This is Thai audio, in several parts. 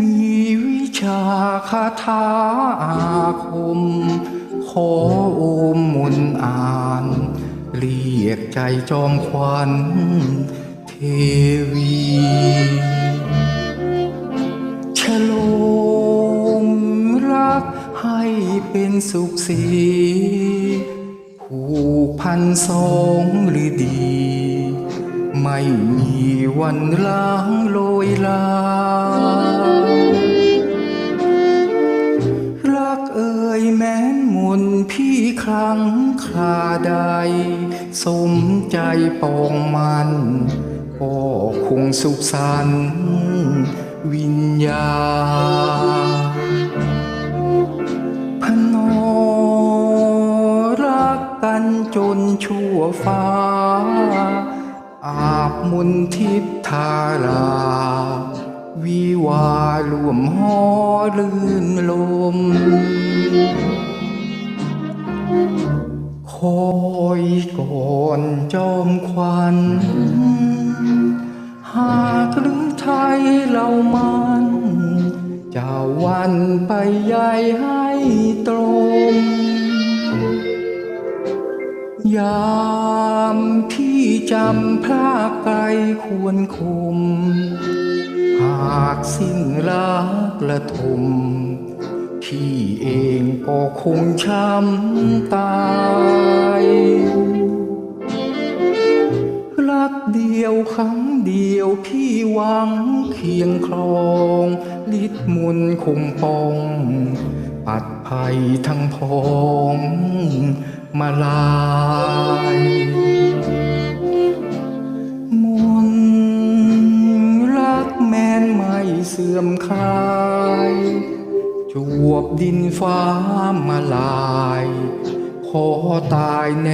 มีวิชาคาถาอาคม ขอโอมมนอ่าน เรียกใจจอมขวัญเทวีฉโลมรักให้เป็นสุขสีผูกพันสองหรือดี ไม่มีวันล้างโรยลา คาใด สมใจปองมันก็คงสุขสันต์วิญญาณพนอรักกันจนชั่วฟ้า อาบมุนทิพทาราวิวารวมหอลื่นลม คอยก่อนจอมควันหากหรือไทยเรามันจะวันไปใหญ่ให้ตรง ยามที่จำพลาไกลควรคุม หากสิ้นรักละทุม พี่เองก็คงช้ำตาย รักเดียวครั้งเดียวพี่หวังเคียงครองลิดมุนคงปอง ปัดภัยทั้งพองมาลายมนรักแมนไม่เสื่อมคลาย จวบดินฟ้ามาลาย ขอตายแน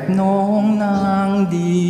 บน้องนางดี